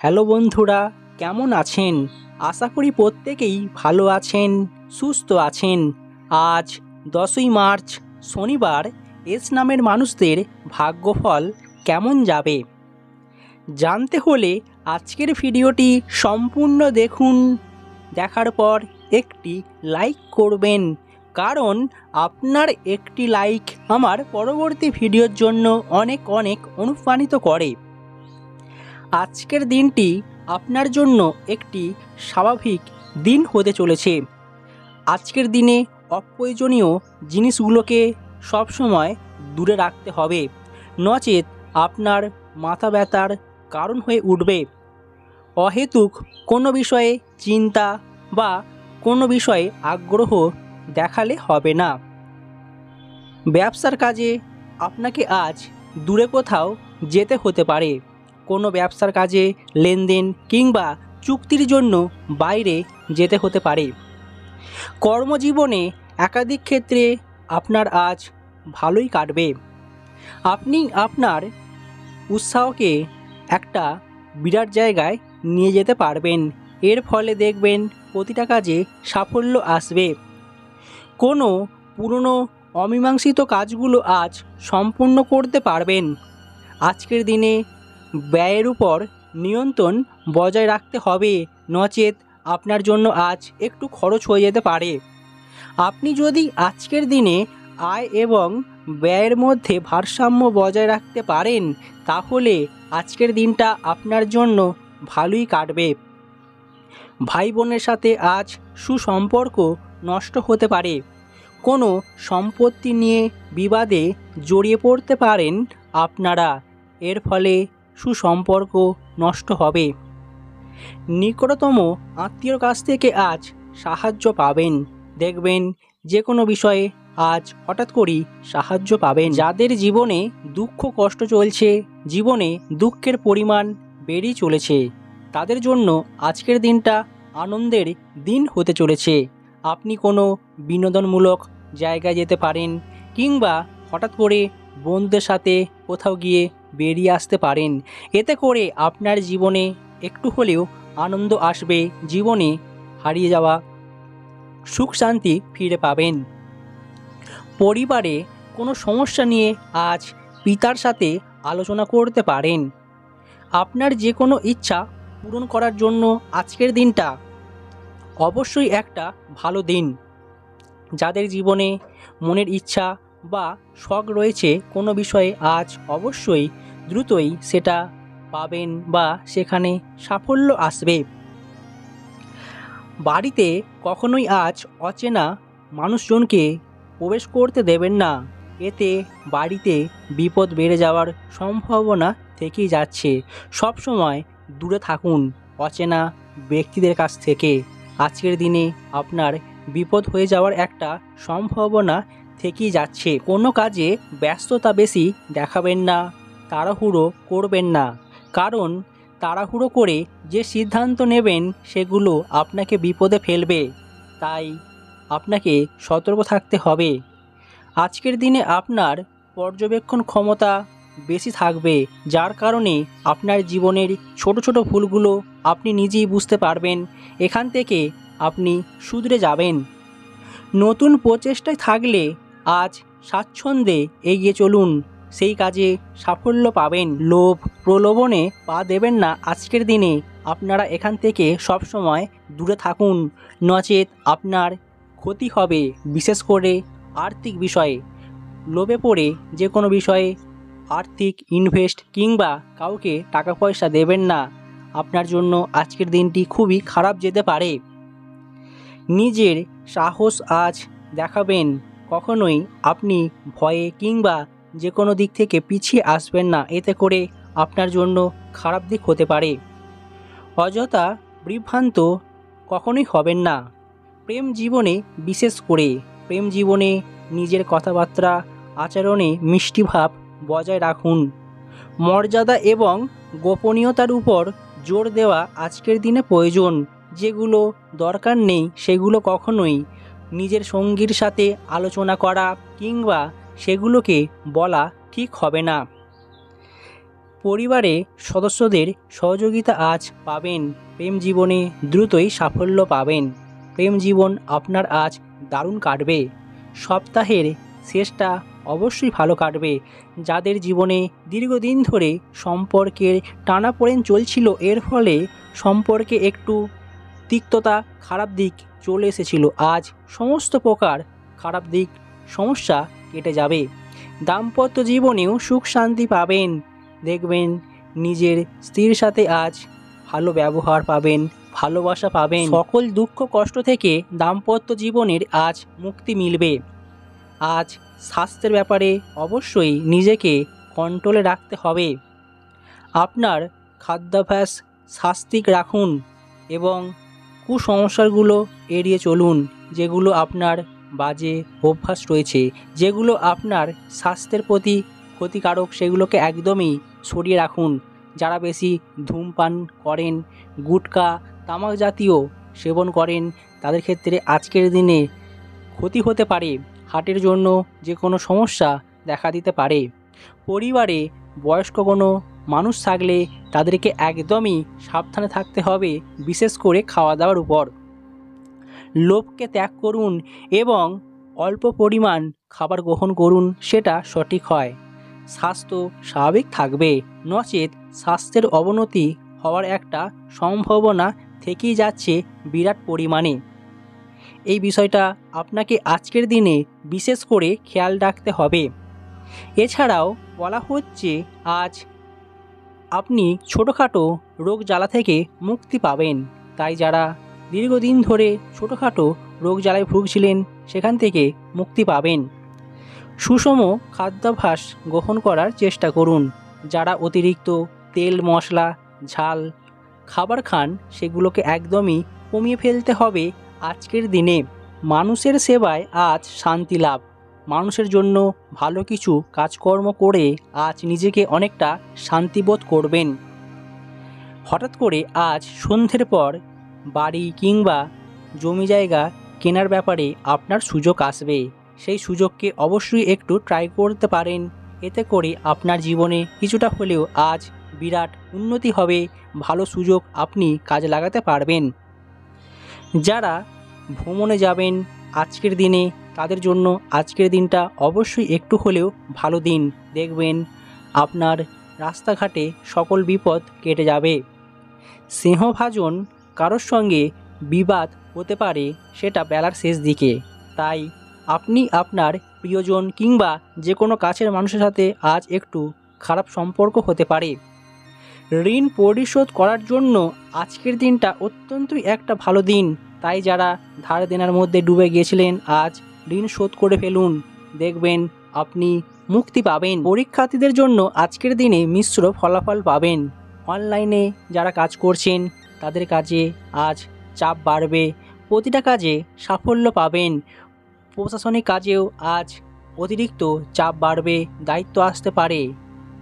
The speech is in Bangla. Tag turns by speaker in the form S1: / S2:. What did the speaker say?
S1: হ্যালো বন্ধুরা, কেমন আছেন? আশা করি প্রত্যেকেই ভালো আছেন, সুস্থ আছেন। আজ দশই মার্চ, শনিবার এস নামের মানুষদের ভাগ্যফল কেমন যাবে? জানতে হলে আজকের ভিডিওটি সম্পূর্ণ দেখুন। দেখার পর একটি লাইক করবেন, কারণ আপনার একটি লাইক আমার পরবর্তী ভিডিওর জন্য অনেক অনেক অনুপ্রাণিত করে। আজকের দিনটি আপনার জন্য একটি স্বাভাবিক দিন হতে চলেছে। আজকের দিনে অপ্রয়োজনীয় জিনিসগুলোকে সবসময় দূরে রাখতে হবে। নচেত আপনার মাথা ব্যথার কারণ হয়ে উঠবে। অহেতুক কোনো বিষয়ে চিন্তা বা কোনো বিষয়ে আগ্রহ দেখালে হবে না। ব্যবসার কাজে আপনাকে আজ দূরে কোথাও যেতে হতে পারে। কোনো ব্যবসার কাজে লেনদেন কিংবা চুক্তির জন্য বাইরে যেতে হতে পারে। কর্মজীবনে একাধিক ক্ষেত্রে আপনার আজ ভালোই কাটবে। আপনি আপনার উৎসাহকে একটা বিরাট জায়গায় নিয়ে যেতে পারবেন। এর ফলে দেখবেন প্রতিটা কাজে সাফল্য আসবে। কোনো পুরনো অমীমাংসিত কাজগুলো আজ সম্পূর্ণ করতে পারবেন। আজকের দিনে ব্যয়ের উপর নিয়ন্ত্রণ বজায় রাখতে হবে। নচেত আপনার জন্য আজ একটু খরচ হয়ে যেতে পারে। আপনি যদি আজকের দিনে আয় এবং ব্যয়ের মধ্যে ভারসাম্য বজায় রাখতে পারেন, তাহলে আজকের দিনটা আপনার জন্য ভালোই কাটবে। ভাই বোনের সাথে আজ সুসম্পর্ক নষ্ট হতে পারে। কোনো সম্পত্তি নিয়ে বিবাদে জড়িয়ে পড়তে পারেন আপনারা। এর ফলে সুসম্পর্ক নষ্ট হবে। নিকটতম আত্মীয়র কাছ থেকে আজ সাহায্য পাবেন। দেখবেন যে কোনো বিষয়ে আজ হঠাৎ করেই সাহায্য পাবেন। যাদের জীবনে দুঃখ কষ্ট চলছে, জীবনে দুঃখের পরিমাণ বেড়েই চলেছে, তাদের জন্য আজকের দিনটা আনন্দের দিন হতে চলেছে। আপনি কোনো বিনোদনমূলক জায়গায় যেতে পারেন কিংবা হঠাৎ করে বন্ধুদের সাথে কোথাও গিয়ে বেরিয়ে আসতে পারেন। এতে করে আপনার জীবনে একটু হলেও আনন্দ আসবে, জীবনে হারিয়ে যাওয়া সুখ শান্তি ফিরে পাবেন। পরিবারে কোনো সমস্যা নিয়ে আজ পিতার সাথে আলোচনা করতে পারেন। আপনার যে কোনো ইচ্ছা পূরণ করার জন্য আজকের দিনটা অবশ্যই একটা ভালো দিন। যাদের জীবনে মনের ইচ্ছা বা শখ রয়েছে কোনো বিষয়ে আজ অবশ্যই দ্রুতই সেটা পাবেন বা সেখানে সাফল্য আসবে। বাড়িতে কখনোই আজ অচেনা মানুষজনকে প্রবেশ করতে দেবেন না। এতে বাড়িতে বিপদ বেড়ে যাওয়ার সম্ভাবনা থেকেই যাচ্ছে। সবসময় দূরে থাকুন অচেনা ব্যক্তিদের কাছ থেকে। আজকের দিনে আপনার বিপদ হয়ে যাওয়ার একটা সম্ভাবনা থেকেই যাচ্ছে। কোনো কাজে ব্যস্ততা বেশি দেখাবেন না, তাড়াহুড়ো করবেন না। কারণ তাড়াহুড়ো করে যে সিদ্ধান্ত নেবেন, সেগুলো আপনাকে বিপদে ফেলবে। তাই আপনাকে সতর্ক থাকতে হবে। আজকের দিনে আপনার পর্যবেক্ষণ ক্ষমতা বেশি থাকবে, যার কারণে আপনার জীবনের ছোট ছোট ভুলগুলো আপনি নিজেই বুঝতে পারবেন। এখান থেকে আপনি শুধরে যাবেন। নতুন প্রচেষ্টায় থাকলে আজ স্বাচ্ছন্দ্যে এগিয়ে চলুন। সেই কাজে সাফল্য পাবেন। লোভ প্রলোভনে পা দেবেন না আজকের দিনে। আপনারা এখান থেকে সবসময় দূরে থাকুন। নচেত আপনার ক্ষতি হবে, বিশেষ করে আর্থিক বিষয়ে। লোভে পড়ে যে কোনো বিষয়ে আর্থিক ইনভেস্ট কিংবা কাউকে টাকা পয়সা দেবেন না। আপনার জন্য আজকের দিনটি খুবই খারাপ যেতে পারে। নিজের সাহস আজ দেখাবেন। কখনোই আপনি ভয়ে কিংবা যে কোনো দিক থেকে পিছিয়ে আসবেন না। এতে করে আপনার জন্য খারাপ দিক হতে পারে। অযথা বিভ্রান্ত কখনোই হবেন না। প্রেম জীবনে, বিশেষ করে প্রেম জীবনে নিজের কথাবার্তা, আচরণে মিষ্টি ভাব বজায় রাখুন। মর্যাদা এবং গোপনীয়তার উপর জোর দেওয়া আজকের দিনে প্রয়োজন। যেগুলো দরকার নেই, সেগুলো কখনোই নিজের সঙ্গীর সাথে আলোচনা করা কিংবা সেগুলোকে বলা ঠিক হবে না। পরিবারে সদস্যদের সহযোগিতা আজ পাবেন। প্রেম জীবনে দ্রুতই সাফল্য পাবেন। প্রেম জীবন আপনার আজ দারুণ কাটবে। সপ্তাহের শেষটা অবশ্যই ভালো কাটবে। যাদের জীবনে দীর্ঘদিন ধরে সম্পর্কের টানাপোড়েন চলছিল, এর ফলে সম্পর্কে একটু তিক্ততা, খারাপ দিক চলে এসেছিল। আজ সমস্ত প্রকার খারাপ দিক, সমস্যা কেটে যাবে। দাম্পত্য জীবনেও সুখ শান্তি পাবেন। দেখবেন নিজের স্ত্রীর সাথে আজ ভালো ব্যবহার পাবেন, ভালোবাসা পাবেন। সকল দুঃখ, কষ্ট থেকে দাম্পত্য জীবনের আজ মুক্তি মিলবে। আজ স্বাস্থ্যের ব্যাপারে অবশ্যই নিজেকে কন্ট্রোলে রাখতে হবে। আপনার খাদ্যাভ্যাস স্বাস্তিক রাখুন এবং কুসংস্কারগুলো এড়িয়ে চলুন, যেগুলো আপনার বাজে অভ্যাস রয়েছে, যেগুলো আপনার স্বাস্থ্যের প্রতি ক্ষতিকারক, সেগুলোকে একদমই সরিয়ে রাখুন। যারা বেশি ধূমপান করেন, গুটকা, তামাক জাতীয় সেবন করেন, তাদের ক্ষেত্রে আজকের দিনে ক্ষতি হতে পারে, হার্টের জন্য যে কোনো সমস্যা দেখা দিতে পারে। পরিবারে বয়স্ক কোনো মানুষ থাকলে তাদেরকে একদমই সাবধানে থাকতে হবে, বিশেষ করে খাওয়া দাওয়ার উপর। লোভকে ত্যাগ করুন এবং অল্প পরিমাণ খাবার গ্রহণ করুন, সেটা সঠিক হয়। স্বাস্থ্য স্বাভাবিক থাকবে, নচেত স্বাস্থ্যের অবনতি হওয়ার একটা সম্ভাবনা থেকেই যাচ্ছে বিরাট পরিমাণে। এই বিষয়টা আপনাকে আজকের দিনে বিশেষ করে খেয়াল রাখতে হবে। এছাড়াও বলা হচ্ছে, আজ আপনি ছোটোখাটো রোগ জ্বালা থেকে মুক্তি পাবেন। তাই যারা দীর্ঘদিন ধরে ছোটোখাটো রোগ জ্বালায় ভুগছিলেন, সেখান থেকে মুক্তি পাবেন। সুষম খাদ্যাভ্যাস গ্রহণ করার চেষ্টা করুন। যারা অতিরিক্ত তেল, মশলা, ঝাল, খাবার খান, সেগুলোকে একদমই কমিয়ে ফেলতে হবে আজকের দিনে। মানুষের সেবায় আজ শান্তি লাভ। মানুষের জন্য ভালো কিছু কাজকর্ম করে আজ নিজেকে অনেকটা শান্তিবোধ করবেন। হঠাৎ করে আজ সন্ধ্যের পর বাড়ি কিংবা জমি জায়গা কেনার ব্যাপারে আপনার সুযোগ আসবে। সেই সুযোগকে অবশ্যই একটু ট্রাই করতে পারেন। এতে করে আপনার জীবনে কিছুটা হলেও আজ বিরাট উন্নতি হবে, ভালো সুযোগ আপনি কাজে লাগাতে পারবেন। যারা ভ্রমণে যাবেন, আজকের দিনে তাদের জন্য আজকের দিনটা অবশ্যই একটু হলেও ভালো দিন। দেখবেন আপনার রাস্তাঘাটে সকল বিপদ কেটে যাবে। সিংহভাজন কারোর সঙ্গে বিবাদ হতে পারে সেটা বেলার শেষ দিকে। তাই আপনি আপনার প্রিয়জন কিংবা যে কোনো কাছের মানুষের সাথে আজ একটু খারাপ সম্পর্ক হতে পারে। ঋণ পরিশোধ করার জন্য আজকের দিনটা অত্যন্তই একটা ভালো দিন। তাই যারা ধার দেনার মধ্যে ডুবে গিয়েছিলেন আজ ঋণ শোধ করে ফেলুন। দেখবেন, আপনি মুক্তি পাবেন। পরীক্ষার্থীদের জন্য আজকের দিনে মিশ্র ফলাফল পাবেন। অনলাইনে যারা কাজ করছেন, তাদের কাজে আজ চাপ বাড়বে। প্রতিটা কাজে সাফল্য পাবেন। প্রশাসনিক কাজেও আজ অতিরিক্ত চাপ বাড়বে, দায়িত্ব আসতে পারে।